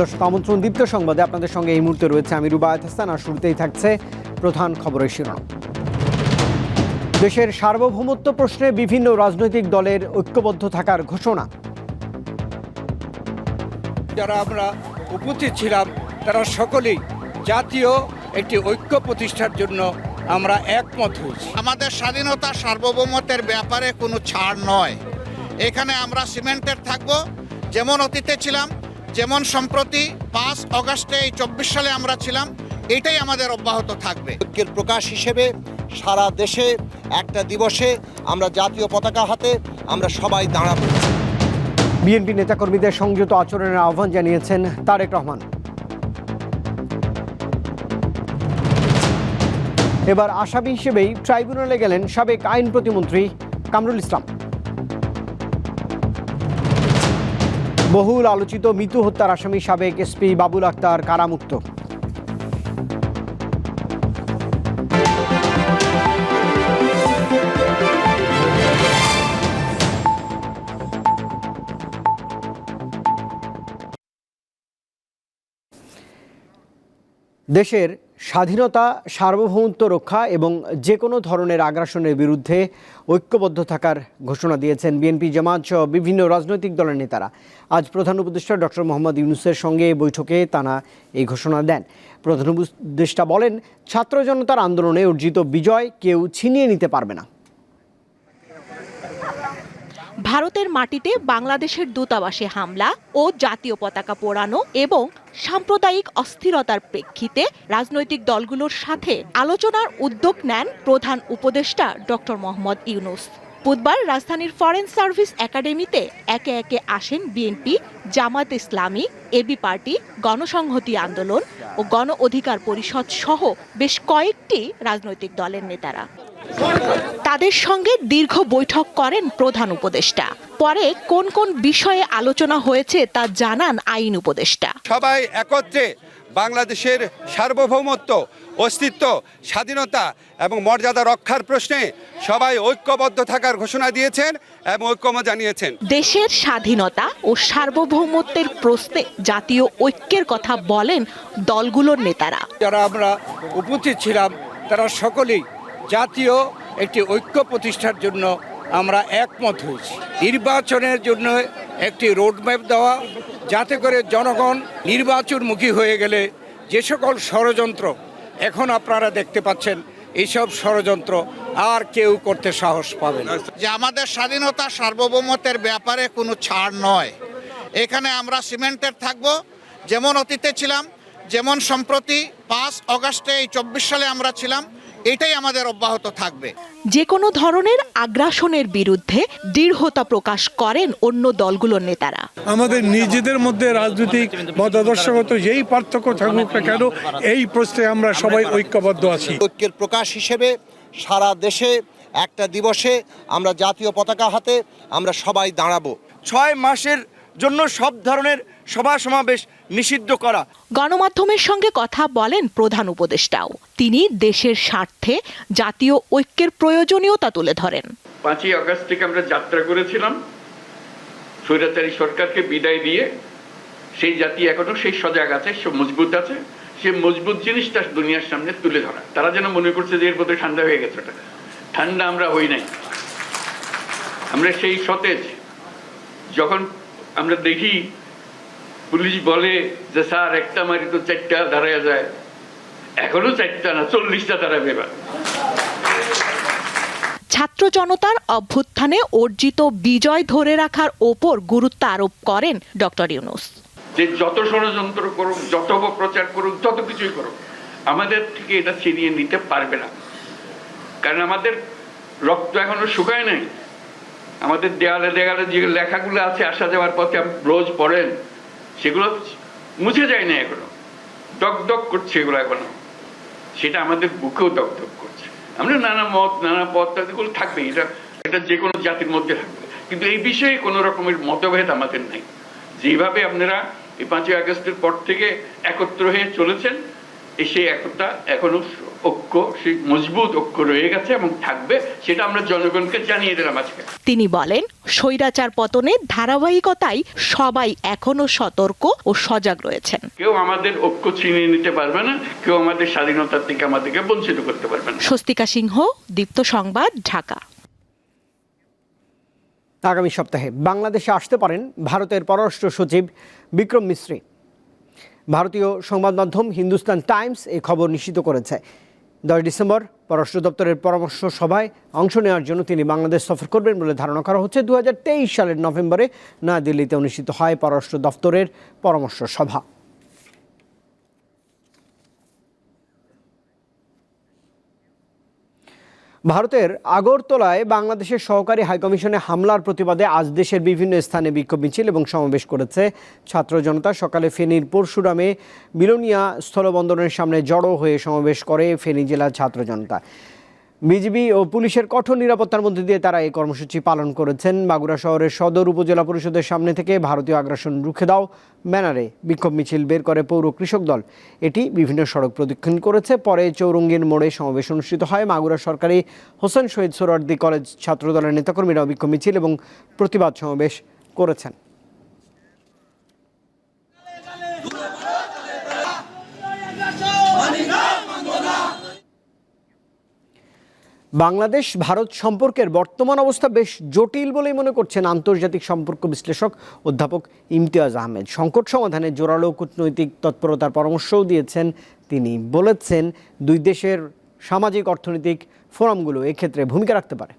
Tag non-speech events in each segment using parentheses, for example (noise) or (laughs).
দর্শক আমন্ত্রণ দীপ্ত সংবাদে আপনাদের সঙ্গে এই মুহূর্তে রয়েছে আমি রুবায়ত হাসান আর শুরুতেই থাকছে প্রধান খবরের শিরোনাম। দেশের সার্বভৌমত্ব প্রশ্নে বিভিন্ন রাজনৈতিক দলের ঐক্যবদ্ধ থাকার ঘোষণা। যারা আমরা উপস্থিত ছিলাম তারা সকলেই জাতীয় একটি ঐক্য প্রতিষ্ঠার জন্য আমরা একমত হয়েছি। আমাদের স্বাধীনতা সার্বভৌমত্বের ব্যাপারে কোনো ছাড় নয়। এখানে আমরা সিমেন্টের থাকব যেমন অতীতে ছিলাম যেমন সম্প্রতি পাঁচ অগাস্টে এই চব্বিশ সালে আমরা ছিলাম এটাই আমাদের অব্যাহত থাকবে। ঐক্যের প্রকাশ হিসেবে সারা দেশে একটা দিবসে আমরা জাতীয় পতাকা হাতে আমরা সবাই দাঁড়াবো। বিএনপি নেতাকর্মীদের সংযত আচরণের আহ্বান জানিয়েছেন তারেক রহমান। এবার আসামি হিসেবেই ট্রাইব্যুনালে গেলেন সাবেক আইন প্রতিমন্ত্রী কামরুল ইসলাম। বহুল আলোচিত মৃত্যু হত্যার আসামি সাবেক এসপি বাবুল আক্তার কারামুক্ত। দেশের স্বাধীনতা, সার্বভৌমত্ব রক্ষা এবং যে কোনো ধরনের আগ্রাসনের বিরুদ্ধে ঐক্যবদ্ধ থাকার ঘোষণা দিয়েছেন বিএনপি জামাত সহ বিভিন্ন রাজনৈতিক দলের নেতারা। আজ প্রধান উপদেষ্টা ডক্টর মোহাম্মদ ইউনুসের সঙ্গে বৈঠকে তারা এই ঘোষণা দেন। প্রধান উপদেষ্টা বলেন, ছাত্র জনতার আন্দোলনে অর্জিত বিজয় কেউ ছিনিয়ে নিতে পারবে না। ভারতের মাটিতে বাংলাদেশের দূতাবাসে হামলা ও জাতীয় পতাকা পোড়ানো এবং সাম্প্রদায়িক অস্থিরতার প্রেক্ষিতে রাজনৈতিক দলগুলোর সাথে আলোচনার উদ্যোগ নেন প্রধান উপদেষ্টা ডক্টর মোহাম্মদ ইউনুস। বুধবার রাজধানীর ফরেন সার্ভিস একাডেমিতে একে একে আসেন BNP, Jamaat Islami AB party, গণসংহতি আন্দোলন ও গণ অধিকার পরিষদ সহ বেশ কয়েকটি রাজনৈতিক দলের নেতারা। তাদের সঙ্গে দীর্ঘ বৈঠক করেন প্রধান উপদেষ্টা। পরে কোন কোন বিষয়ে আলোচনা হয়েছে তা জানান আইন উপদেষ্টা। সবাই একত্রে বাংলাদেশের সার্বভৌমত্ব অস্তিত্ব স্বাধীনতা এবং মর্যাদা রক্ষার প্রশ্নে সবাই ঐক্যবদ্ধ থাকার ঘোষণা দিয়েছেন এবং ঐক্যমত জানিয়েছেন। দেশের স্বাধীনতা ও সার্বভৌমত্বের প্রশ্নে জাতীয় ঐক্যের কথা বলেন দলগুলোর নেতারা। যারা আমরা উপস্থিত ছিলাম তারা সকলেই জাতীয় একটি ঐক্য প্রতিষ্ঠার জন্য আমরা একমত হয়েছি। নির্বাচনের জন্য একটি রোডম্যাপ দেওয়া, যাতে করে জনগণ নির্বাচনমুখী হয়ে গেলে যে সকল ষড়যন্ত্র এখন আপনারা দেখতে পাচ্ছেন, এইসব ষড়যন্ত্র আর কেউ করতে সাহস পাবে না। যে আমাদের স্বাধীনতা সার্বভৌমত্বের ব্যাপারে কোনো ছাড় নয়। এখানে আমরা সিমেন্টের থাকব, যেমন অতীতে ছিলাম, যেমন সম্প্রতি পাঁচ অগাস্টে এই চব্বিশ সালে আমরা ছিলাম এটাই আমাদের অব্যাহত থাকবে। যে কোনো ধরনের আগ্রাসনের বিরুদ্ধে দৃঢ়তা প্রকাশ করেন অন্য দলগুলোর নেতারা। আমাদের নিজেদের মধ্যে রাজনৈতিক মতাদর্শগত যেই পার্থক্য থাকুক না কেন এই প্রশ্নে আমরা সবাই ঐক্যবদ্ধ আছি। ঐক্যের প্রকাশ হিসেবে সারা দেশে একটা দিবসে আমরা জাতীয় পতাকা হাতে আমরা সবাই দাঁড়াবো। ছয় মাসের জন্য সব ধরনের সভা সমাবেশ নিষিদ্ধ করা। গণমাধ্যমের সঙ্গে কথা বলেন প্রধান উপদেষ্টাও। তিনি দেশের স্বার্থে জাতীয় ঐক্যের প্রয়োজনীয়তা তুলে ধরেন। পাঁচই আগস্ট থেকে আমরা যাত্রা করেছিলাম। স্বৈরাচারী সরকারকে বিদায় দিয়ে সেই জাতি এখনও সেই সজাগ আছে সে মজবুত আছে সে মজবুত জিনিসটা দুনিয়ার সামনে তুলে ধরা। তারা যেন মনে করছে যে এর মধ্যে ঠান্ডা হয়ে গেছে ওটা। ঠান্ডা আমরা হই নাই। আমরা সেই সতেজ যখন আমরা দেখি পুলিশ বলে যে স্যার একটা মারি তো চারটা দাঁড়ায় যায়। এখনও চারটা না চল্লিশটা দাঁড়াবে এবার। ছাত্র জনতার অভ্যুত্থানে অর্জিত বিজয় ধরে রাখার ওপর গুরুত্ব আরোপ করেন ডক্টর ইউনুস। যে যত ষড়যন্ত্র করুক যত প্রচার করুক যত কিছুই করুক আমাদের থেকে এটা ছিনিয়ে নিতে পারবে না। কারণ আমাদের রক্ত এখনও শুকায় নাই। আমাদের দেয়ালে দেয়ালে যে লেখাগুলো আছে আসা যাওয়ার পথে রোজ পড়েন সেগুলো মুছে যায় না এখনও দগদগ করছে এগুলো এখনও। সেটা আমাদের বুকেও দগদগ করছে। আমরা নানা মত, নানা পথ, এগুলো থাকবে, এটা এটা যে কোনো জাতির মধ্যে থাকবে। কিন্তু এই বিষয়ে কোনো রকমের মতভেদ আমাদের নাই। যেভাবে আপনারা এই পাঁচই আগস্টের পর থেকে একত্র হয়ে চলেছেন সেই একতা এখনও ঐক্য সেই মজবুত ঐক্য রয়ে গেছে এবং থাকবে সেটা আমরা জনগণকে জানিয়ে দিলাম আজকে। তিনি বলেন স্বৈরাচার পতনের ধারাবাহিকতায় সবাই এখনও সতর্ক ও সজাগ রয়েছেন। কেউ আমাদের ঐক্য ছিনিয়ে নিতে পারবে না কেউ আমাদের স্বাধীনতার থেকে আমাদেরকে বঞ্চিত করতে পারবে না। স্বস্তিকা সিংহ দীপ্ত সংবাদ ঢাকা। আগামী সপ্তাহে বাংলাদেশে আসতে পারেন ভারতের পররাষ্ট্র সচিব বিক্রম মিশ্রি ভারতীয় সংবাদ মাধ্যম হিন্দুস্তান টাইমস এই খবর নিশ্চিত করেছে। দশ ডিসেম্বর পররাষ্ট্র দপ্তরের পরামর্শ সভায় অংশ নেওয়ার জন্য তিনি বাংলাদেশ সফর করবেন বলে ধারণা করা হচ্ছে। দু হাজার তেইশ সালের নভেম্বরে নয়াদিল্লিতে অনুষ্ঠিত হয় পররাষ্ট্র দপ্তরের পরামর্শ সভা। ভারতের আগরতলায় বাংলাদেশের সহকারী হাইকমিশনে হামলার প্রতিবাদে আজ দেশের বিভিন্ন স্থানে বিক্ষোভ মিছিল এবং সমাবেশ করেছে ছাত্র জনতা। সকালে ফেনীর পরশুরামে বিলোনিয়া স্থলবন্দরের সামনে জড়ো হয়ে সমাবেশ করে ফেনী জেলার ছাত্র জনতা। বিজিবি ও পুলিশের কঠোর নিরাপত্তার মধ্যে দিয়ে তারা এই কর্মসূচি পালন করেছেন। মাগুরা শহরের সদর উপজেলা পরিষদের সামনে থেকে ভারতীয় আগ্রাসন রুখে দাও। ব্যানারে বিক্ষোভ মিছিল বের করে পৌর কৃষক দল। এটি বিভিন্ন সড়ক প্রদক্ষিণ করেছে। পরে চৌরঙ্গীর মোড়ে সমাবেশ অনুষ্ঠিত হয়। মাগুরা সরকারি হোসেন শহীদ সোহরার্দি কলেজ ছাত্রদলের নেতাকর্মীরাও বিক্ষোভ মিছিল এবং প্রতিবাদ সমাবেশ করেছেন। বাংলাদেশ, ভারত সম্পর্কের বর্তমান অবস্থা বেশ জটিল বলেই মনে করছেন আন্তর্জাতিক সম্পর্ক বিশ্লেষক অধ্যাপক ইমতিয়াজ আহমেদ। সংকট সমাধানে জোরালো কূটনৈতিক তৎপরতার পরামর্শও দিয়েছেন তিনি। বলেছেন, দুই দেশের সামাজিক অর্থনৈতিক ফোরামগুলো এক্ষেত্রে ভূমিকা রাখতে পারে।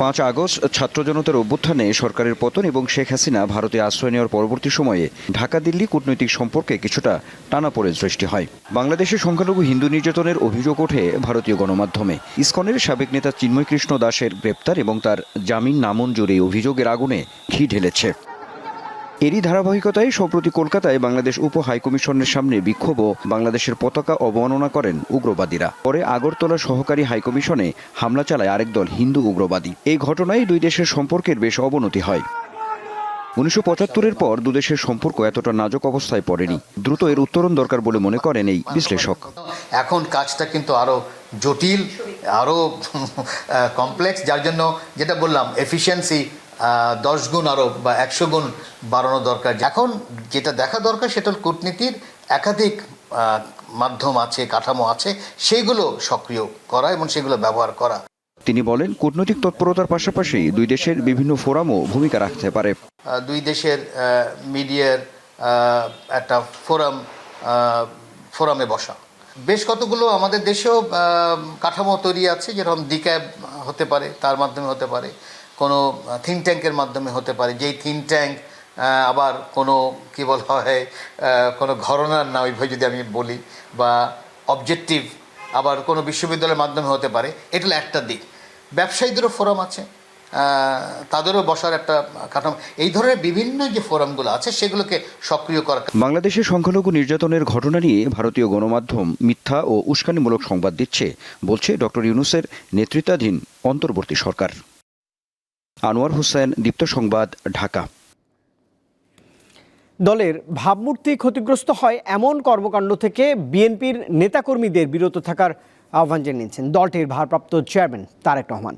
পাঁচ আগস্ট ছাত্র জনতার অভ্যুত্থানে সরকারের পতন এবং শেখ হাসিনা ভারতে আশ্রয় নেওয়ার পরবর্তী সময়ে ঢাকা দিল্লি কূটনৈতিক সম্পর্কে কিছুটা টানাপোড়েন সৃষ্টি হয়। বাংলাদেশের সংখ্যালঘু হিন্দু নির্যাতনের অভিযোগ ওঠে ভারতীয় গণমাধ্যমে। ইসকনের সাবেক নেতা চিন্ময় কৃষ্ণ দাসের গ্রেপ্তার এবং তার জামিন নামঞ্জুর এই অভিযোগের আগুনে ঘি ঢেলেছে। এরই ধারাবাহিকতায় সম্প্রতি কলকাতায় বাংলাদেশ উপ হাইকমিশনের সামনে বিক্ষোভ বাংলাদেশের পতাকা অবমাননা করেন উগ্রবাদীরা। পরে আগরতলা সহকারী হাইকমিশনে হামলা চালায় আরেক দল হিন্দু উগ্রবাদী। এই ঘটনায় দুই দেশের সম্পর্কের বেশ অবনতি হয়। উনিশশো পঁচাত্তরের পর দুদেশের সম্পর্ক এতটা নাজক অবস্থায় পড়েনি। দ্রুত এর উত্তরণ দরকার বলে মনে করেন এই বিশ্লেষক। এখন কাজটা কিন্তু আরও জটিল আরও কমপ্লেক্স (laughs) যার জন্য যেটা বললাম এফিসিয়েন্সি দশ গুণ আরও বা একশো গুণ বাড়ানো দরকার। এখন যেটা দেখা দরকার সেটা হল কূটনীতির একাধিক মাধ্যম আছে কাঠামো আছে সেগুলো সক্রিয় করা এবং সেগুলো ব্যবহার করা। তিনি বলেন কূটনৈতিক তৎপরতার পাশাপাশি দুই দেশের বিভিন্ন ফোরামও ভূমিকা রাখতে পারে। দুই দেশের মিডিয়ার একটা ফোরাম ফোরামে বসা। বেশ কতগুলো আমাদের দেশেও কাঠামো তৈরি আছে যেরকম ডিক্যাব হতে পারে তার মাধ্যমে হতে পারে। কোনো থিঙ্ক ট্যাঙ্কের মাধ্যমে হতে পারে। যেই থিঙ্ক ট্যাঙ্ক আবার কোনো, কী বলা হয় কোনো ঘরনার না ওইভাবে যদি আমি বলি, বা অবজেক্টিভ আবার কোনো বিশ্ববিদ্যালয়ের মাধ্যমে হতে পারে, এটা একটা দিক। ব্যবসায়ীদেরও ফোরাম আছে তাদেরও বসার একটা কাঠামো। এই ধরনের বিভিন্ন যে ফোরামগুলো আছে, সেগুলোকে সক্রিয় করা বাংলাদেশের সংখ্যালঘু নির্যাতনের ঘটনা নিয়ে ভারতীয় গণমাধ্যম মিথ্যা ও উস্কানিমূলক সংবাদ দিচ্ছে, বলছে ডক্টর ইউনুসের নেতৃত্বাধীন অন্তর্বর্তী সরকার। আনোয়ার হোসেন, দীপ্ত সংবাদ, ঢাকা। দলের ভাবমূর্তি ক্ষতিগ্রস্ত হয় এমন কর্মকাণ্ড থেকে বিএনপির নেতাকর্মীদের বিরত থাকার আহ্বান জানিয়েছেন দলটির ভারপ্রাপ্ত চেয়ারম্যান তারেক রহমান।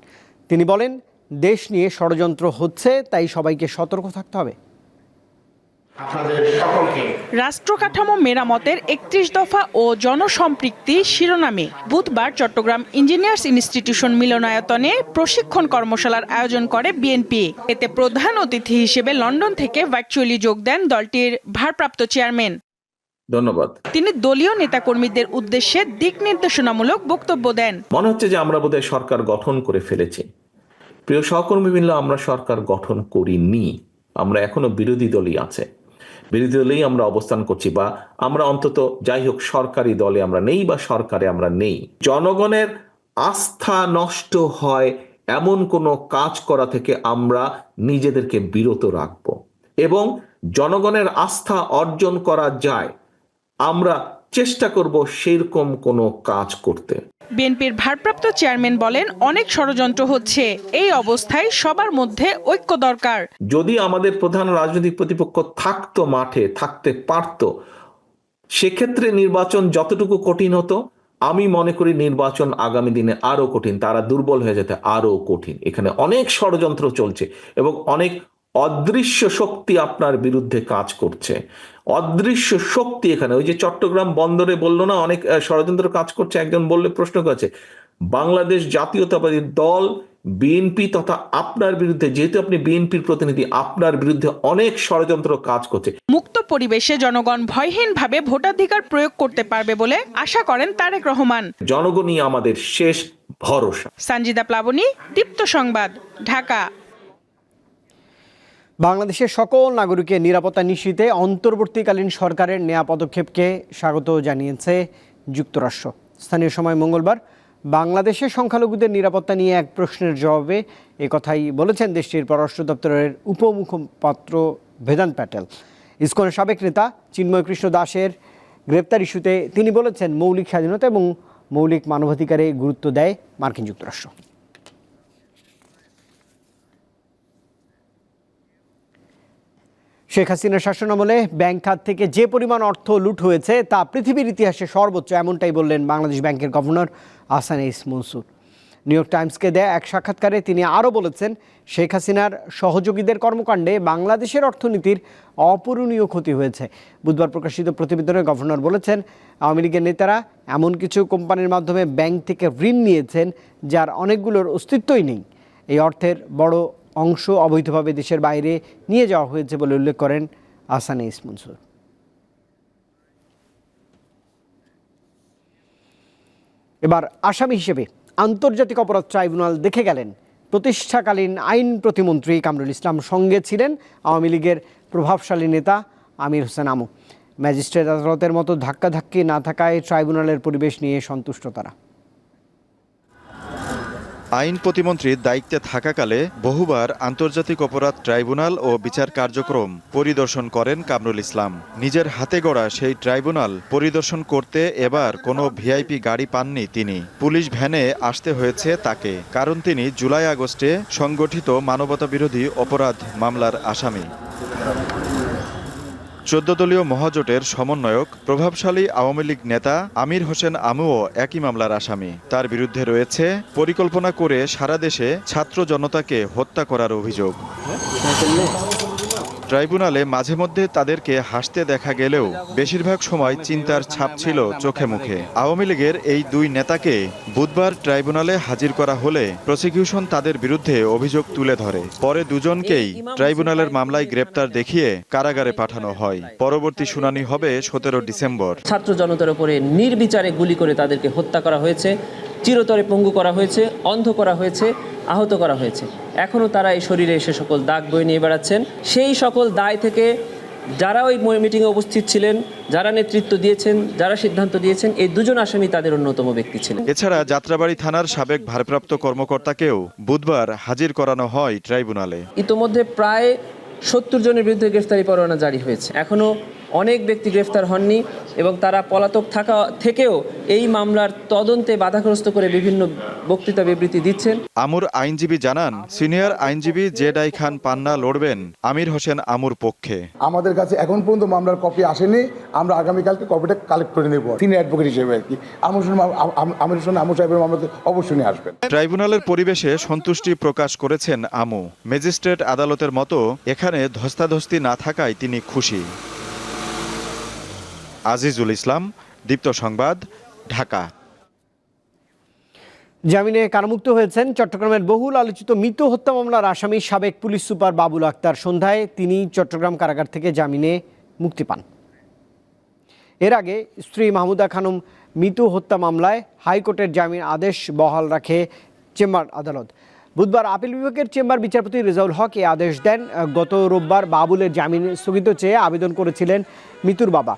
তিনি বলেন, দেশ নিয়ে ষড়যন্ত্র হচ্ছে, তাই সবাইকে সতর্ক থাকতে হবে। রাষ্ট্র কাঠামো মেরামতের একত্রিশ দফা ও জনসম্পৃক্তি শিরোনামে বুধবার চট্টগ্রাম ইঞ্জিনিয়ার্স ইনস্টিটিউশন মিলনায়তনে প্রশিক্ষণ কর্মশালার আয়োজন করে বিএনপি। এতে প্রধান অতিথি হিসেবে লন্ডন থেকে ভার্চুয়ালি যোগ দেন দলটির ভারপ্রাপ্ত চেয়ারম্যান। ধন্যবাদ। তিনি দলীয় নেতাকর্মীদের উদ্দেশ্যে দিক নির্দেশনামূলক বক্তব্য দেন। মনে হচ্ছে যে আমরা বোধহয় সরকার গঠন করে ফেলেছি। প্রিয় সহকর্মী মিললে আমরা সরকার গঠন করিনি। আমরা এখনও বিরোধী দলই আছে। বিরোধী দলেই আমরা অবস্থান করছি বা আমরা অন্তত যাই হোক সরকারি দলে আমরা নেই বা সরকারে আমরা নেই। জনগণের আস্থা নষ্ট হয় এমন কোনো কাজ করা থেকে আমরা নিজেদেরকে বিরত রাখব এবং জনগণের আস্থা অর্জন করা যায়, আমরা চেষ্টা করব সেরকম কোনো কাজ করতে। বিএনপির ভারপ্রাপ্ত চেয়ারম্যান বলেন, অনেক ষড়যন্ত্র হচ্ছে। এই অবস্থায় সবার মধ্যে ঐক্য দরকার। যদি আমাদের প্রধান রাজনৈতিক প্রতিপক্ষ থাকতো মাঠে, থাকতে পারতো, সেক্ষেত্রে নির্বাচন যতটুকু কঠিন হতো, আমি মনে করি নির্বাচন আগামী দিনে আরও কঠিন, তারা দুর্বল হয়ে যেতে আরও কঠিন। এখানে অনেক ষড়যন্ত্র চলছে এবং অনেক অদৃশ্য শক্তি আপনার বিরুদ্ধে কাজ করছে। অদৃশ্য শক্তি এখানে। ওই যে চট্টগ্রাম বন্দরে বলল না অনেক ষড়যন্ত্র কাজ করছে একজন বললে প্রশ্ন করেছে বাংলাদেশ জাতীয়তাবাদী দল বিএনপি তথা আপনার বিরুদ্ধে যেহেতু আপনি বিএনপির প্রতিনিধি আপনার বিরুদ্ধে অনেক ষড়যন্ত্র কাজ করছে। মুক্ত পরিবেশে জনগণ ভয়হীনভাবে ভোটাধিকার প্রয়োগ করতে পারবে বলে আশা করেন তারেক রহমান। জনগণই আমাদের শেষ ভরসা। সঞ্জিদা প্লাবনী দীপ্ত সংবাদ ঢাকা। বাংলাদেশের সকল নাগরিকের নিরাপত্তা নিশ্চিতে অন্তর্বর্তীকালীন সরকারের নেয়া পদক্ষেপকে স্বাগত জানিয়েছে যুক্তরাষ্ট্র। স্থানীয় সময় মঙ্গলবার বাংলাদেশের সংখ্যালঘুদের নিরাপত্তা নিয়ে এক প্রশ্নের জবাবে কথাই বলেছেন দেশটির পররাষ্ট্র দপ্তরের উপমুখপাত্র ভেদান প্যাটেল। ইসকনের সাবেক নেতা চিন্ময় কৃষ্ণ দাসের গ্রেপ্তার ইস্যুতে তিনি বলেছেন, মৌলিক স্বাধীনতা এবং মৌলিক মানবাধিকারে গুরুত্ব দেয় মার্কিন যুক্তরাষ্ট্র। শেখ হাসিনার শাসনামলে ব্যাংক খাত থেকে যে পরিমাণ অর্থ লুট হয়েছে তা পৃথিবীর ইতিহাসে সর্বোচ্চ, এমনটাই বললেন বাংলাদেশ ব্যাংকের গভর্নর আহসান ইস মনসুর। নিউ ইয়র্ক টাইমসকে দেয়া এক সাক্ষাৎকারে তিনি আরও বলেছেন, শেখ হাসিনার সহযোগীদের কর্মকাণ্ডে বাংলাদেশের অর্থনীতির অপূরণীয় ক্ষতি হয়েছে। বুধবার প্রকাশিত প্রতিবেদনে গভর্নর বলেছেন, আওয়ামী লীগের নেতারা এমন কিছু কোম্পানির মাধ্যমে ব্যাংক থেকে ঋণ নিয়েছেন যার অনেকগুলোর অস্তিত্বই নেই। এই অর্থের বড় অংশ অবৈধভাবে দেশের বাইরে নিয়ে যাওয়া হয়েছে বলে উল্লেখ করেন আসানে ইসমনসুর এবার আসামি হিসেবে আন্তর্জাতিক অপরাধ ট্রাইব্যুনাল দেখে গেলেন, প্রতিষ্ঠাকালীন আইন প্রতিমন্ত্রী কামরুল ইসলাম সঙ্গে ছিলেন আওয়ামী লীগের প্রভাবশালী নেতা আমির হোসেন আমু। ম্যাজিস্ট্রেট আদালতের মতো ধাক্কাধাক্কি না থাকায় ট্রাইব্যুনালের পরিবেশ নিয়ে সন্তুষ্ট তারা। আইন প্রতিমন্ত্রীর দায়িত্বে থাকাকালে বহুবার আন্তর্জাতিক অপরাধ ট্রাইব্যুনাল ও বিচার কার্যক্রম পরিদর্শন করেন কামরুল ইসলাম। নিজের হাতে গড়া সেই ট্রাইব্যুনাল পরিদর্শন করতে এবার কোনো ভিআইপি গাড়ি পাননি তিনি। পুলিশ ভ্যানে আসতে হয়েছে তাকে, কারণ তিনি জুলাই আগস্টে সংগঠিত মানবতা বিরোধী অপরাধ মামলার আসামি। চোদ্দ দলীয় মহাজোটের সমন্বয়ক, প্রভাবশালী আওয়ামী লীগ নেতা আমির হোসেন আমুও একই মামলার আসামি। তার বিরুদ্ধে রয়েছে পরিকল্পনা করে সারা দেশে ছাত্র জনতাকে হত্যা করার অভিযোগ। ট্রাইব্যুনালে মাঝে মধ্যে তাদেরকে হাসতে দেখা গেলেও বেশিরভাগ সময় চিন্তার ছাপ ছিল চোখে মুখে। আওয়ামী লীগের এই দুই নেতাকে বুধবার ট্রাইব্যুনালে হাজির করা হলে প্রসিকিউশন তাদের বিরুদ্ধে অভিযোগ তুলে ধরে। পরে দুজনকেই ট্রাইব্যুনালের মামলায় গ্রেপ্তার দেখিয়ে কারাগারে পাঠানো হয়। পরবর্তী শুনানি হবে সতেরো ডিসেম্বর। ছাত্র জনতার উপরে নির্বিচারে গুলি করে তাদেরকে হত্যা করা হয়েছে, চিরতরে পঙ্গু করা হয়েছে, অন্ধ করা হয়েছে, আহত করা হয়েছে। এখনও তারা এই শরীরে সে সকল দাগ বয়ে নিয়ে বেড়াচ্ছেন। সেই সকল দায় থেকে যারা ওই মিটিংয়ে উপস্থিত ছিলেন যারা নেতৃত্ব দিয়েছেন যারা সিদ্ধান্ত দিয়েছেন এই দুজন আসামি তাদের অন্যতম ব্যক্তি ছিলেন। এছাড়া যাত্রাবাড়ি থানার সাবেক ভারপ্রাপ্ত কর্মকর্তাকেও বুধবার হাজির করানো হয় ট্রাইব্যুনালে। ইতোমধ্যে প্রায় সত্তর জনের বিরুদ্ধে গ্রেফতারি পরোয়ানা জারি হয়েছে। এখনও অনেক ব্যক্তি গ্রেফতার হননি এবং তারা পলাতক থাকা থেকেও এই মামলার তদন্তে বাধাগ্রস্ত করে বিভিন্ন বক্তৃতা বিবৃতি দিচ্ছেন। আমুর আইনজীবী জানান সিনিয়র আইনজীবী জেডাই খান পান্না লড়বেন আমির হোসেন আমুর পক্ষে। আমাদের কাছে এখন পর্যন্ত মামলার কপি আসেনি আমরা আগামীকালকে কপিটা কালেক্ট করে নেব। তিনি অ্যাডভোকেট হিসেবে আর কি। আমর হোসেন আমির হোসেন আমর সাহেবের মামলাতে অবশ্যই নিয়ে আসবেন। ট্রাইব্যুনালের পরিবেশে সন্তুষ্টি প্রকাশ করেছেন আমু। ম্যাজিস্ট্রেট আদালতের মতো এখানে ধস্তাধস্তি না থাকায় তিনি খুশি। আজিজুল ইসলাম, দীপ্ত সংবাদ, ঢাকা। জামিনে কারামুক্ত হয়েছেন চট্টগ্রামের বহুল আলোচিত মৃত হত্যা মামলার আসামি সাবেক পুলিশ সুপার বাবুল আক্তার। সন্ধ্যায় তিনি চট্টগ্রাম কারাগার থেকে জামিনে মুক্তি পান। এর আগে স্ত্রী মাহমুদা খানম মৃত্যু হত্যা মামলায় হাইকোর্টের জামিন আদেশ বহাল রাখে চেম্বার আদালত। বুধবার আপিল বিভাগের চেম্বার বিচারপতি রেজাউল হক এই আদেশ দেন, গত রোববার বাবুলের জামিন স্থগিত চেয়ে আবেদন করেছিলেন মিতুর বাবা।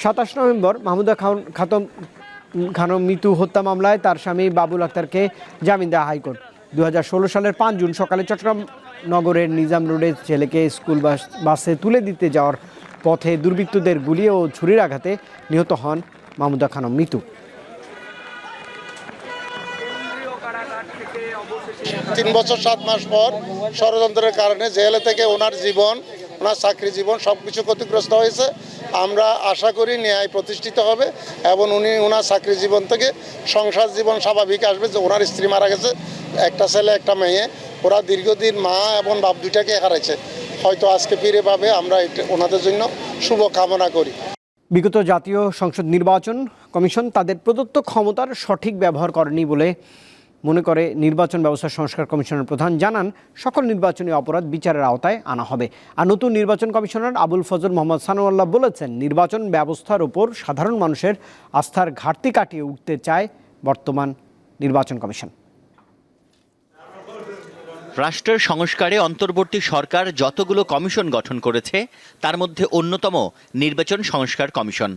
সাতাশ নভেম্বর মাহমুদা খান খাতম খানম মৃত্যু হত্যা মামলায় তার স্বামী বাবুল আক্তারকে জামিন দেওয়া হাইকোর্ট। দু হাজার ষোলো সালের পাঁচ জুন সকালে চট্টগ্রাম নগরের নিজাম রোডে ছেলেকে স্কুল বাস, বাসে তুলে দিতে যাওয়ার পথে দুর্বৃত্তদের গুলি ও ছুরির আঘাতে নিহত হন মাহমুদা খানম মৃত্যু তিন বছর, সাত মাস পর ষড়যন্ত্রের কারণে জেলে থেকে ওনার জীবন ওনার চাকরি জীবন সব কিছু ক্ষতিগ্রস্ত হয়েছে। আমরা আশা করি ন্যায় প্রতিষ্ঠিত হবে এবং উনি ওনার চাকরি জীবন থেকে সংসার জীবন স্বাভাবিক আসবে। যে ওনার স্ত্রী মারা গেছে, একটা ছেলে, একটা মেয়ে, ওরা দীর্ঘদিন মা এবং বাপ দুইটাকে হারাইছে। হয়তো আজকে ফিরে পাবে, আমরা ওনাদের জন্য শুভ কামনা করি। বিগত জাতীয় সংসদ নির্বাচন কমিশন তাদের প্রদত্ত ক্ষমতার সঠিক ব্যবহার করেনি বলে মনে করে নির্বাচন ব্যবস্থা সংস্কার কমিশনের প্রধান জানান, সকল নির্বাচনী অপরাধ বিচারের আওতায় আনা হবে। আর নতুন নির্বাচন কমিশনার আবুল ফজল মোহাম্মদ সানোয়াল্লাহ বলেছেন, নির্বাচন ব্যবস্থার ওপর সাধারণ মানুষের আস্থার ঘাটতি কাটিয়ে উঠতে চায় বর্তমান নির্বাচন কমিশন। রাষ্ট্রের সংস্কারে অন্তর্বর্তী সরকার যতগুলো কমিশন গঠন করেছে, তার মধ্যে অন্যতম নির্বাচন সংস্কার কমিশন।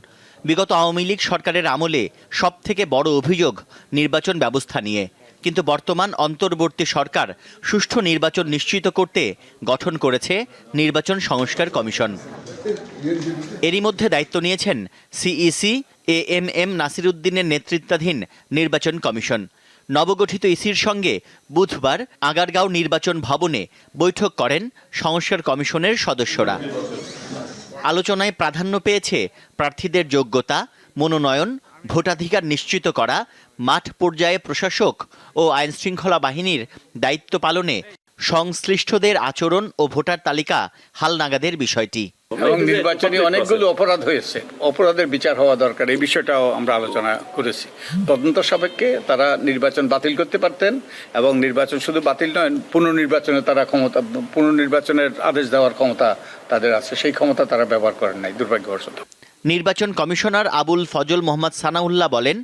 বিগত আওয়ামী লীগ সরকারের আমলে সবথেকে বড় অভিযোগ নির্বাচন ব্যবস্থা নিয়ে। কিন্তু বর্তমান অন্তর্বর্তী সরকার সুষ্ঠু নির্বাচন নিশ্চিত করতে গঠন করেছে নির্বাচন সংস্কার কমিশন। এরই মধ্যে দায়িত্ব নিয়েছেন সিইসি এ এম এম নাসিরুদ্দিনের নেতৃত্বাধীন নির্বাচন কমিশন। নবগঠিত ইসির সঙ্গে বুধবার আগারগাঁও নির্বাচন ভবনে বৈঠক করেন সংস্কার কমিশনের সদস্যরা। আলোচনায় প্রাধান্য পেয়েছে প্রার্থীদের যোগ্যতা, মনোনয়ন ভোটাধিকার নিশ্চিত করা মাঠ পর্যায়ে প্রশাসক ও আইনশৃঙ্খলা বাহিনীর দায়িত্ব পালনে সংশ্লিষ্টদের আচরণ ও ভোটার তালিকা হালনাগাদের বিষয়টি। এবং নির্বাচনী অনেকগুলো অপরাধ হয়েছে। অপরাধের বিচার হওয়া দরকার এই বিষয়টাও আমরা আলোচনা করেছি। তদন্ত সাপেক্ষে তারা নির্বাচন বাতিল করতে পারতেন এবং নির্বাচন শুধু বাতিল নয় পুনর্নির্বাচনে তারা ক্ষমতা পুনর্নির্বাচনের আদেশ দেওয়ার ক্ষমতা তাদের আছে। সেই ক্ষমতা তারা ব্যবহার করেন নাই দুর্ভাগ্যবশত। নির্বাচন কমিশনার আবুল ফজল মোহাম্মদ সানাউল্লাহ বলেন,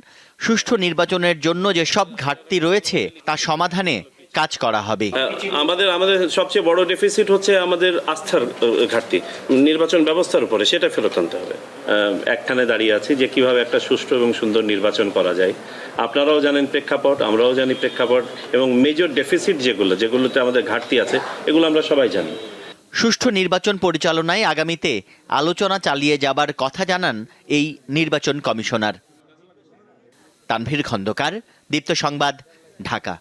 সুষ্ঠু নির্বাচনের জন্য যে সব ঘাটতি রয়েছে, তা সমাধানে কাজ করা হবে। আমাদের আমাদের সবচেয়ে বড় ডেফিসিট হচ্ছে আমাদের আস্থার ঘাটতি, নির্বাচন ব্যবস্থার উপরে, সেটা ফেরত আনতে হবে। একখানে দাঁড়িয়ে আছি যে কীভাবে একটা সুষ্ঠু এবং সুন্দর নির্বাচন করা যায়। আপনারাও জানেন প্রেক্ষাপট, আমরাও জানি প্রেক্ষাপট, এবং মেজর ডেফিসিট যেগুলো, যেগুলোতে আমাদের ঘাটতি আছে, এগুলো আমরা সবাই জানি। সুষ্ঠু নির্বাচন পরিচালনায় আগামীতে আলোচনা চালিয়ে যাবার কথা জানান এই নির্বাচন কমিশনার। তানভীর খন্দকার, দীপ্ত সংবাদ, ঢাকা।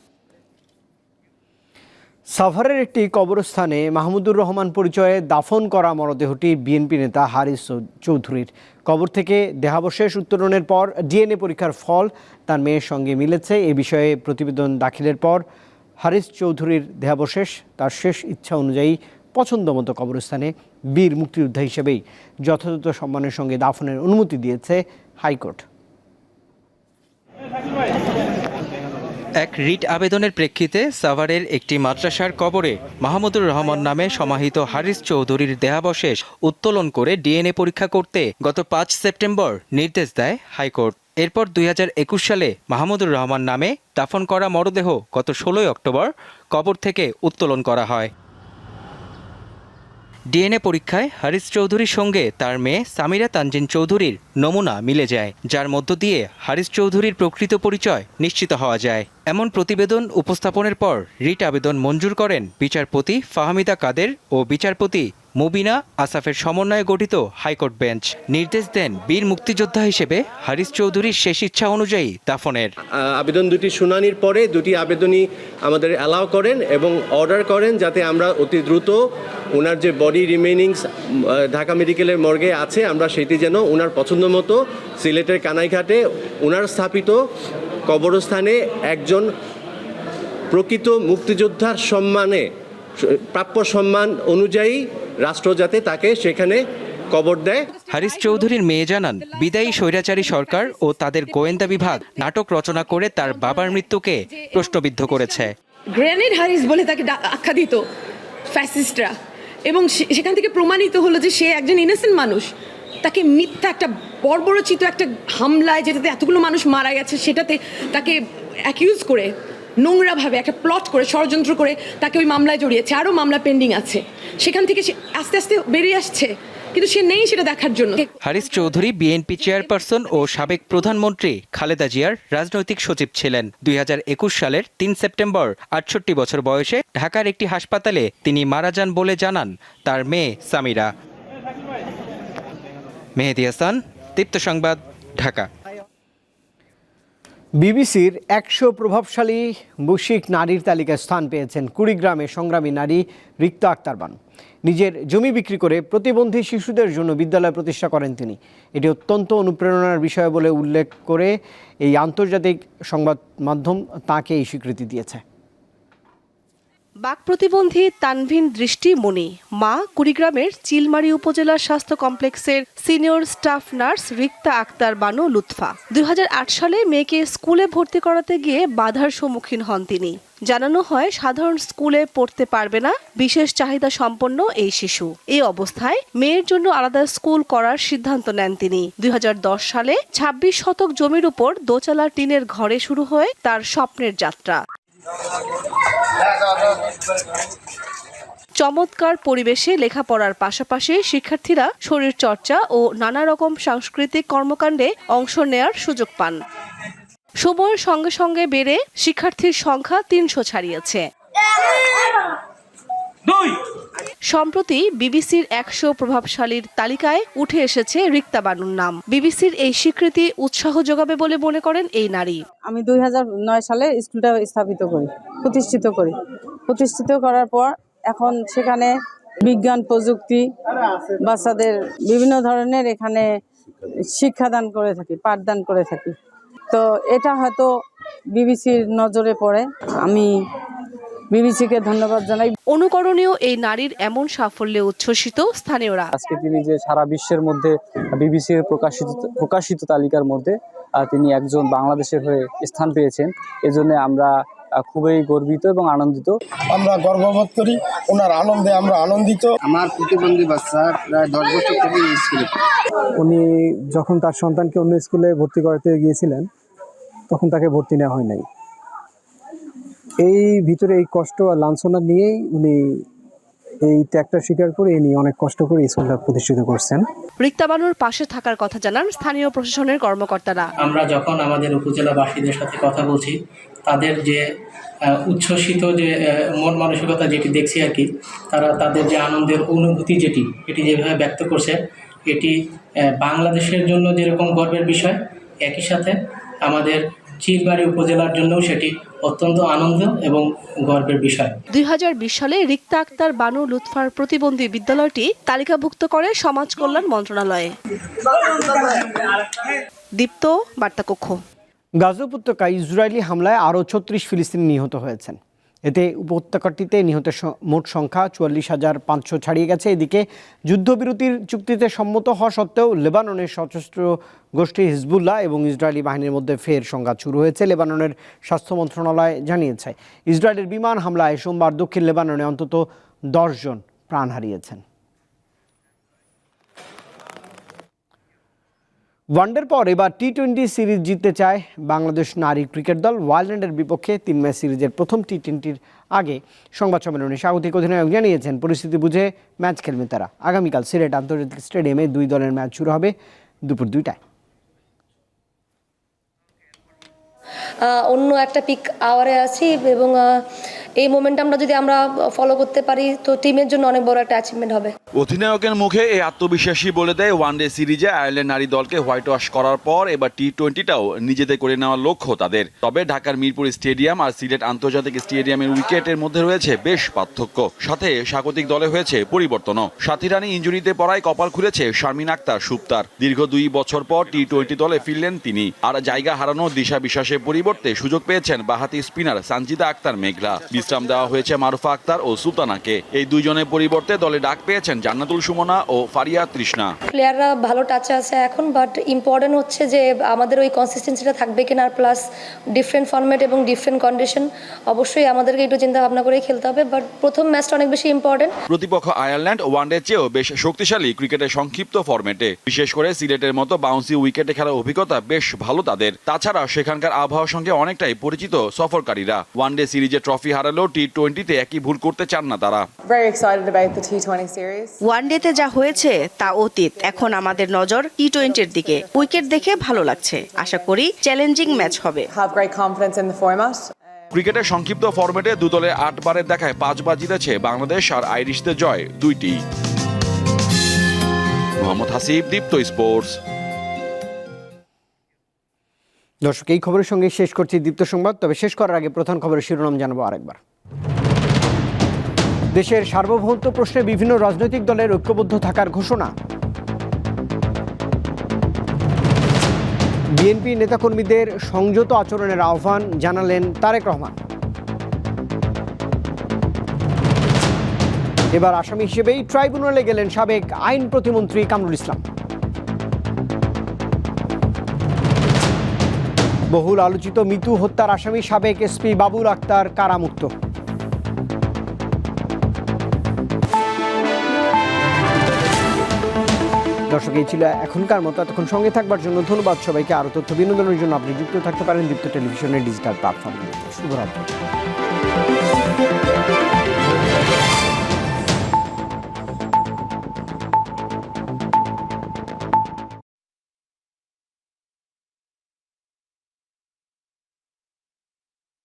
সাভারের একটি কবরস্থানে মাহমুদুর রহমান পরিচয়ে দাফন করা মরদেহটি বিএনপি নেতা হারিস চৌধুরীর। কবর থেকে দেহাবশেষ উত্তোলনের পর ডিএনএ পরীক্ষার ফল তার মেয়ের সঙ্গে মিলেছে, এ বিষয়ে প্রতিবেদন দাখিলের পর হারিস চৌধুরীর দেহাবশেষ তার শেষ ইচ্ছা অনুযায়ী পছন্দমতো কবরস্থানে বীর মুক্তিযোদ্ধা হিসেবেই যথাযথ সম্মানের সঙ্গে দাফনের অনুমতি দিয়েছে হাইকোর্ট। এক রিট আবেদনের প্রেক্ষিতে সাভারের একটি মাদ্রাসার কবরে মাহমুদুর রহমান নামে সমাহিত হারিস চৌধুরীর দেহাবশেষ উত্তোলন করে ডিএনএ পরীক্ষা করতে গত পাঁচ সেপ্টেম্বর নির্দেশ দেয় হাইকোর্ট। এরপর দুই হাজার একুশ সালে মাহমুদুর রহমান নামে দাফন করা মরদেহ গত ষোলোই অক্টোবর কবর থেকে উত্তোলন করা হয়। ডিএনএ পরীক্ষায় হারিস চৌধুরীর সঙ্গে তার মেয়ে সামিরা তানজিন চৌধুরীর নমুনা মিলে যায়, যার মধ্য দিয়ে হারিস চৌধুরীর প্রকৃত পরিচয় নিশ্চিত হওয়া যায়। এমন প্রতিবেদন উপস্থাপনের পর রিট আবেদন মঞ্জুর করেন বিচারপতি ফাহমিদা কাদের ও বিচারপতি মুবিনা আসাফের সমন্বয়ে গঠিত হাইকোর্ট বেঞ্চ। নির্দেশ দেন বীর মুক্তিযোদ্ধা হিসেবে হারিস চৌধুরীর শেষ ইচ্ছা অনুযায়ী দাফনের। আবেদন দুটি শুনানির পরে দুটি আবেদনই আমাদের অ্যালাউ করেন এবং অর্ডার করেন যাতে আমরা অতি দ্রুত ওনার যে বডি রিমেনিংস ঢাকা মেডিকেলের মর্গে আছে, আমরা সেটি যেন ওনার পছন্দ মতো সিলেটের কানাইঘাটে ওনার স্থাপিত কবরস্থানে একজন প্রকৃত মুক্তিযোদ্ধার সম্মানে প্রাপ্য সম্মান অনুযায়ী রাষ্ট্র যাতে তাকে সেখানে কবর দেয়। হারিস চৌধুরীর মেয়ে জানান বিদায়ী স্বৈরাচারী সরকার ও তাদের গোয়েন্দা বিভাগ নাটক রচনা করে তার বাবার মৃত্যুকে প্রশ্নবিদ্ধ করেছে। গ্রেনেড হারিস বলে তাকে আখ্যা দিত ফ্যাসিস্টরা। এবং সে- সেখান থেকে প্রমাণিত হলো যে সে একজন ইনোসেন্ট মানুষ। তাকে মিথ্যা একটা বর্বরচিত একটা হামলায় যেটাতে এতগুলো মানুষ মারা গেছে, সেটাতে তাকে অ্যাকিউজ করে, নোংরাভাবে একটা প্লট করে, ষড়যন্ত্র করে তাকে ওই মামলায় জড়িয়েছে। আরও মামলা পেন্ডিং আছে। সেখান থেকে সে আস্তে আস্তে বেরিয়ে আসছে, কিন্তু সে নেই সেটা দেখার জন্য। হারিস চৌধুরী বিএনপি চেয়ারপারসন ও সাবেক প্রধানমন্ত্রী খালেদা জিয়ার রাজনৈতিক সচিব ছিলেন। দুই হাজার একুশ সালের তিন সেপ্টেম্বর, আটষট্টি বছর বয়সে ঢাকার একটি হাসপাতালে তিনি মারা যান বলে জানান তার মেয়ে সামিরা। মেহেদি হাসান দীপ্ত সংবাদ, ঢাকা। বিবিসির একশো প্রভাবশালী বৈশ্বিক নারীর তালিকায় স্থান পেয়েছেন কুড়িগ্রামের সংগ্রামী নারী রিক্তা আক্তার বানু নিজের জমি বিক্রি করে প্রতিবন্ধী শিশুদের জন্য বিদ্যালয় প্রতিষ্ঠা করেন তিনি। এটি অত্যন্ত অনুপ্রেরণার বিষয় বলে উল্লেখ করে এই আন্তর্জাতিক সংবাদ মাধ্যম তাকে এই স্বীকৃতি দিয়েছে। বাক প্রতিবন্ধী তানভিন দৃষ্টি মনি মা কুড়িগ্রামের চিলমারি উপজেলা স্বাস্থ্য কমপ্লেক্সের senior staff nurse Rikta Akter Banu Lutfa. দুই হাজার আট সালে মেয়েকে স্কুলে ভর্তি করাতে গিয়ে বাধার সম্মুখীন হন তিনি। জানানো হয়, সাধারণ স্কুলে পড়তে পারবে না, বিশেষ চাহিদা সম্পন্ন এই শিশু। এই অবস্থায় মেয়ের জন্য আলাদা স্কুল করার সিদ্ধান্ত নেন তিনি। দুই হাজার দশ সালে ২৬ শতক জমির উপর দোচালা টিনের ঘরে শুরু হয় তার স্বপ্নের যাত্রা। চমৎকার পরিবেশে লেখাপড়ার পাশাপাশি শিক্ষার্থীরা শরীর চর্চা ও নানা রকম সাংস্কৃতিক কর্মকাণ্ডে অংশ নেয়ার সুযোগ পান। সময়ের সঙ্গে সঙ্গে বেড়ে শিক্ষার্থীর সংখ্যা তিনশো ছাড়িয়েছে। সম্প্রতি বিবিসির একশো প্রভাবশালীর তালিকায় উঠে এসেছে রিক্তা বানুর নাম। বিবিসির এই স্বীকৃতি উৎসাহ যোগাবে বলে মনে করেন এই নারী। আমি দুই নয় সালে স্কুলটা স্থাপিত করি প্রতিষ্ঠিত করি। প্রতিষ্ঠিত করার পর এখন সেখানে বিজ্ঞান প্রযুক্তি বাচ্চাদের বিভিন্ন ধরনের এখানে শিক্ষাদান করে থাকি পাঠদান করে থাকি। তো এটা হয়তো বিবিসির নজরে পড়ে। আমি বিবিসিকে ধন্যবাদ জানাই। অনুকরণীয় এই নারীর এমন সাফল্যে উচ্ছ্বসিত স্থানীয়রা। আজকে তিনি যে সারা বিশ্বের মধ্যে বিবিসির প্রকাশিত প্রকাশিত তালিকার মধ্যে তিনি একজন বাংলাদেশের হয়ে স্থান পেয়েছেন। এজন্য আমরা খুবই গর্বিত এবং আনন্দিত। আমরা গর্ববোধ করি ওনার আনন্দে আমরা আনন্দিত। আমার প্রতিবন্ধী বাচ্চা প্রায় দশ বছর থেকে স্কুলে। উনি যখন তার সন্তানকে অন্য স্কুলে ভর্তি করাতে গিয়েছিলেন তখন তাকে ভর্তি নেওয়া হয় নাই। এই ভিতরে এই কষ্ট আর লাঞ্ছনা নিয়েই উনি এই ত্যাগটা স্বীকার করে ইনি অনেক কষ্ট করে এই স্কুলটা প্রতিষ্ঠিত করছেন। রিক্তা বানুর পাশে থাকার কথা জানান স্থানীয় প্রশাসনের কর্মকর্তারা। আমরা যখন আমাদের উপজেলাবাসীদের সাথে কথা বলছি তাদের যে উচ্ছ্বসিত যে মন মানসিকতা যেটি দেখছি আর কি তারা তাদের যে আনন্দের অনুভূতি যেটি এটি যেভাবে ব্যক্ত করছে এটি বাংলাদেশের জন্য যেরকম গর্বের বিষয় একই সাথে আমাদের চিলবাড়ি উপজেলার জন্য সেটি অত্যন্ত আনন্দ এবং গর্বের বিষয়। দুই হাজার বিশ সালে রিক্তা আক্তার বানু লুৎফার প্রতিবন্ধী বিদ্যালয়টি তালিকাভুক্ত করে সমাজ কল্যাণ মন্ত্রণালয়ে। দীপ্ত বার্তাকক্ষ। গাজা উপত্যকায় ইসরায়েলি হামলায় আরও ছত্রিশ ফিলিস্তিনি নিহত হয়েছেন। এতে উপত্যকাটিতে নিহতের মোট সংখ্যা চুয়াল্লিশ হাজার পাঁচশো ছাড়িয়ে গেছে। এদিকে যুদ্ধবিরতির চুক্তিতে সম্মত হওয়া সত্ত্বেও লেবাননের সশস্ত্র গোষ্ঠী হিজবুল্লাহ এবং ইসরায়েলি বাহিনীর মধ্যে ফের সংঘাত শুরু হয়েছে, লেবাননের স্বাস্থ্য মন্ত্রণালয় জানিয়েছে। ইসরায়েলের বিমান হামলায় সোমবার দক্ষিণ লেবাননে অন্তত দশজন প্রাণ হারিয়েছেন। ওয়ানডের পর এবার টি টোয়েন্টি সিরিজ জিততে চায় বাংলাদেশ নারী ক্রিকেট দল। ওয়াইল্যান্ডের বিপক্ষে তিন ম্যাচ সিরিজের প্রথম টি টোয়েন্টির আগে সংবাদ সম্মেলনে স্বাগতিক অধিনায়ক জানিয়েছেন, পরিস্থিতি বুঝে ম্যাচ খেলবেন তারা। আগামীকাল সিলেট আন্তর্জাতিক স্টেডিয়ামে দুই দলের ম্যাচ শুরু হবে দুপুর দুইটায়। অন্য একটা পিক আওয়ারে আছি এবং এই মোমেন্টামটা যদি আমরা ফলো করতে পারি, তো টিমের জন্য অনেক বড় একটা অ্যাচিভমেন্ট হবে। অধিনায়কের মুখে এই আত্মবিশ্বাসী বলে দেয় ওয়ানডে সিরিজে আয়ারল্যান্ড নারী দলকে হোয়াইট ওয়াশ করার পর, এবার টি টোয়েন্টিটাও নিজেদের করে নেওয়ার লক্ষ্য তাদের। তবে ঢাকার মিরপুর স্টেডিয়াম আর সিলেট আন্তর্জাতিক স্টেডিয়ামের উইকেটের মধ্যে রয়েছে বেশ পার্থক্য। সাথে স্বাগতিক দলে হয়েছে পরিবর্তনও। সাথী রানী ইঞ্জুরিতে পড়ায় কপাল খুলেছে শারমিন আক্তার, সুপ্তার। দীর্ঘ দুই বছর পর টি টোয়েন্টি দলে ফিরলেন তিনি। আর জায়গা হারানো দিশা বিশ্বাসের পরিবর্তে সুযোগ পেয়েছেন বাহাতি স্পিনার সানজিদা আক্তার মেঘলা। বিশ্রাম দেওয়া হয়েছে মারুফা আক্তার ও সুলতানাকে। এই দুইজনের পরিবর্তে দলে ডাক পেয়েছেন জান্নাতুল সুমনা ও ফারিয়া তৃষ্ণা। প্লেয়াররা ভালো টাচে আছে এখন বাট ইম্পর্টেন্ট হচ্ছে যে আমাদের ওই কনসিস্টেন্সিটা থাকবে কিনা আর প্লাস ডিফারেন্ট ফর্মেট এবং ডিফারেন্ট কন্ডিশন অবশ্যই আমাদেরকে একটু চিন্তা ভাবনা করেই খেলতে হবে বাট প্রথম ম্যাচটা অনেক বেশি ইম্পর্টেন্ট প্রতিপক্ষ আয়ারল্যান্ড ওয়ানডে চেয়েও বেশ শক্তিশালী ক্রিকেটের সংক্ষিপ্ত ফরম্যাটে বিশেষ করে সিলেটের মতো বাউন্সি উইকেটে খেলার অভিজ্ঞতা বেশ ভালো তাদের। তাছাড়া সেখানকার আবহাওয়ার সঙ্গে অনেকটাই পরিচিত সফরকারীরা। ওয়ানডে সিরিজে ট্রফি হারালেও টি টোয়েন্টিতে একই ভুল করতে চান না তারা। Very excited about the T20 series. ওয়ানডেতে যা হয়েছে তা অতীত। এখন আমাদের নজর টি টোয়েন্টির দিকে। উইকেট দেখে ভালো লাগছে। আশা করি চ্যালেঞ্জিং ম্যাচ হবে। Have great confidence in the format. ক্রিকেটের সংক্ষিপ্ত ফরম্যাটে দু দলে আটবারের দেখায় পাঁচবার জিতেছে বাংলাদেশ আর আইরিশদের জয় দুইটি। মোহাম্মদ হাসিব দীপ্ত স্পোর্টস। দর্শক, এই খবরের সঙ্গে শেষ করছি দীপ্ত সংবাদ, তবে শেষ করার আগে প্রধান খবরের শিরোনাম জানাব আরেকবার। দেশের সার্বভৌমত্ব প্রশ্নে বিভিন্ন রাজনৈতিক দলের ঐক্যবদ্ধ থাকার ঘোষণা। বিএনপি নেতাকর্মীদের সংযত আচরণের আহ্বান জানালেন তারেক রহমান। এবার আসামি হিসেবেই ট্রাইব্যুনালে গেলেন সাবেক আইন প্রতিমন্ত্রী কামরুল ইসলাম। বহুল আলোচিত মিতু হত্যার আসামি সাবেক এসপি বাবুল আক্তার কারামুক্ত। দর্শক, এই ছিল এখনকার মতো। এতক্ষণ সঙ্গে থাকবার জন্য ধন্যবাদ সবাইকে। আরও তথ্য, বিনোদনের জন্য আপনি যুক্ত থাকতে পারেন দীপ্ত টেলিভিশনের ডিজিটাল প্ল্যাটফর্মে। শুভরাত্রি।